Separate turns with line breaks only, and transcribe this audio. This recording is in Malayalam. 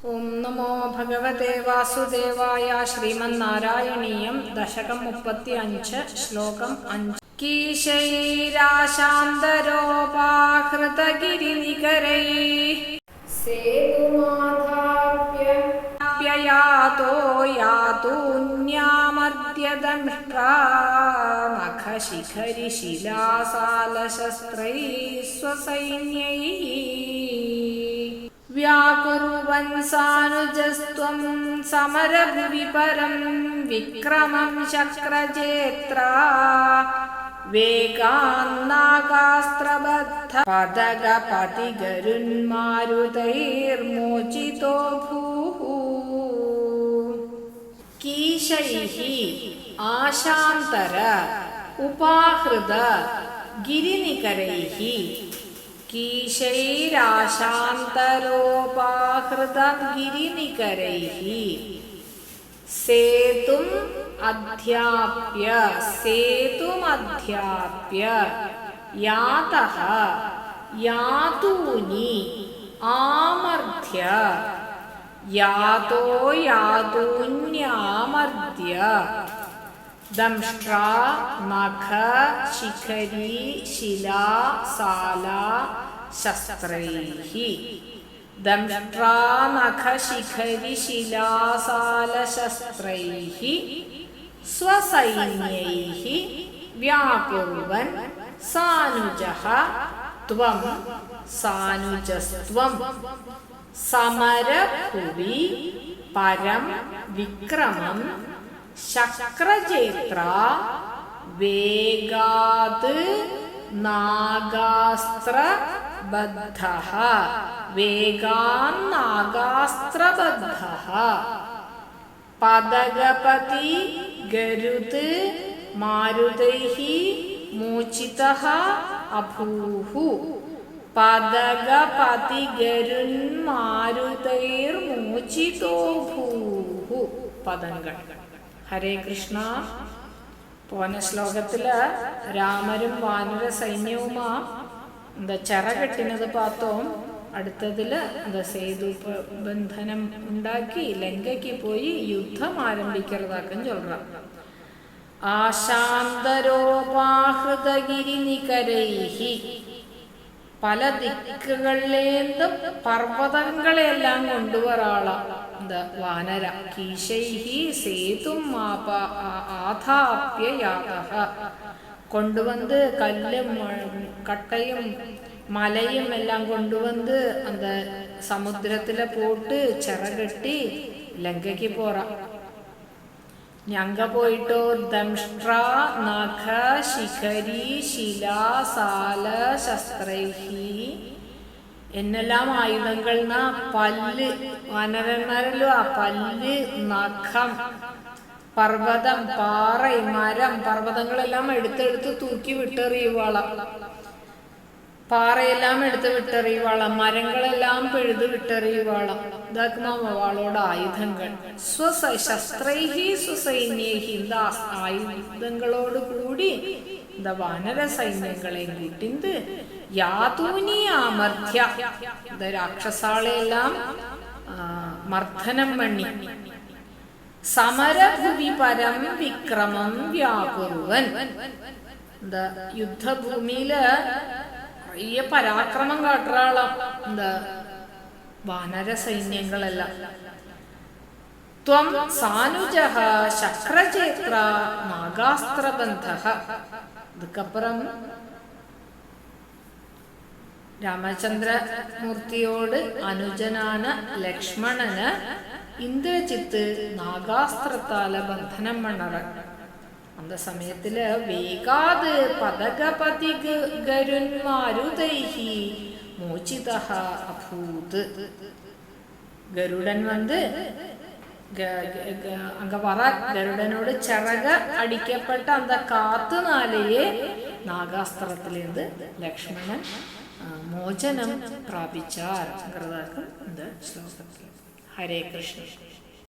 ഓം നമോ ഭഗവതേ വാസുദേവായ ശ്രീമന്നാരായണീയം ദശകം മുപ്പത്തി അഞ്ച് ശ്ലോകം അഞ്ച്. കീശൈരാശാന്തരോപാഹൃതഗിരിനികരൈ സേതുമാധാപ്യയാതോ യാതൂന്യാമർദ്യദംഷ്ട്രാ സ്വസൈന്യൈ व्याकुर्वंसानुजस्त्वं समरभुविपरं विक्रमं शक्रजेत्रा। वेगान्नाकास्त्रबद्ध पदगपतिगरुन्मारुतैर्मोचितो भूः। कीशैः आशान्तर उपाहृद गिरिनिकरैः ഗിരിനികരൈः കീശൈരാശാന്തരോപാഹൃതം ഗിരിനികരൈः സേതും അധ്യാപ്യ സേതുമധ്യാപ്യ യാതഃ യാതൂനി यातो യാതൂന്യാമർദ്യ ദംഷ്ട്രാ നഖ ശിഖരി ശിലാ സാല ശസ്ത്രൈः ദംഷ്ട്രാ നഖ ശിഖരി ശിലാസാല ശസ്ത്രൈः സ്വസൈന്യൈः വ്യാകുർവൻ സാനുജഃ ത്വം സാനുജസ്ത്വം സമരഭുവി പരം വിക്രമം ശക്രജേത്ര വേഗാത് നാഗാസ്ത്രബദ്ധ വേഗാന്നാഗാസ്ത്രബദ്ധ പദഗപതി ഗരുത് മാരുതൈ മോചിത അഭൂഹു. പദഗപതിഗരുന്മാരുതൈർമൂച്ചിതോ ഭൂഹു. പദങ്ങൾ. ഹരേ കൃഷ്ണ. പോന ശ്ലോകത്തിൽ രാമരും വാനര സൈന്യവുമാ എന്താ ചിറ കെട്ടിനത് പാത്തോം അടുത്തതിൽ എന്താ സേതു ബന്ധനം ഉണ്ടാക്കി ലങ്കയ്ക്ക് പോയി യുദ്ധം ആരംഭിക്കുന്നതാക്കും ചൊല്ല ആശാന്തരോപാഹൃതഗിരി നികരൈഹി പല ദിക്കുകളിലേന്തും പർവതങ്ങളെല്ലാം കൊണ്ടുവരാള. എന്താ? വാനര. കീശൈഹി സേതും മാപ കൊണ്ടുവന്ന് കല്ലും കട്ടയും മലയും എല്ലാം കൊണ്ടുവന്ന് അന്ത സമുദ്രത്തിലെ പോട്ട് ചിറകെട്ടി ലങ്കയ്ക്ക് പോറാം. ഞങ്ക പോയിട്ടോ ദംഷ്ട്ര നഖ ശിഖരി ശില സാല ശസ്ത്രൈഹി. എന്നെല്ലാം ആയുധങ്ങൾന പല്ല് വനരന്മാരല്ലോ ആ പല്ല് നഖം പർവതം പാറ മരം പർവതങ്ങളെല്ലാം എടുത്തെടുത്ത് തൂക്കി വിട്ടെറിയുവാള. പാറയെല്ലാം എടുത്ത് വിട്ടെറിയുവാളാം മരങ്ങളെല്ലാം പെഴുത് വിട്ടെറിയുവാളാം ഇതാക്കുമാം വാളോട് ആയുധങ്ങൾ. സ്വസ ശസ്ത്രൈഹി സ്വസൈന്യേഹി ആയുധങ്ങളോട് കൂടി എന്താ വാനര സൈന്യങ്ങളെ കൂട്ടിന്ത്. യാതൂനി അമർഥ്യ രാക്ഷസാളെയെല്ലാം മർദ്ദനം മണ്ണി. സമരഭൂമി പരം വിക്രമം വ്യാകുറുവൻ എന്താ യുദ്ധഭൂമിയിൽ വലിയ പരാക്രമം കാട്ടുറാളാം എന്താ? വാനര സൈന്യങ്ങളെല്ലാം. ത്വം സാനുജഹ ശക്രചേത്ര നാഗാസ്ത്രബന്ധ. ഇതുക്കപ്പുറം രാമചന്ദ്രമൂർത്തിയോട് അനുജനാണ് ലക്ഷ്മണന് ഇന്ദ്രജിത്ത് നാഗാസ്ത്രത്താല ബന്ധനം മണ്ണറ അന്ത സമയത്തിൽ വേഗാത് പതകപതി ഗരുന്മാരുതൈഹി മോചിത അഭൂത്. ഗരുഡൻ വന്ന് അങ്ങ പറ ഗരുഡനോട് ചിറക അടിക്കപ്പെട്ട അന്ത காத்து நாளையே നാഗാസ്ത്രത്തിലേത് ലക്ഷ്മണൻ മോചനം പ്രാപിച്ചാർ. ശ്ലോകത്തിൽ. ഹരേ കൃഷ്ണ.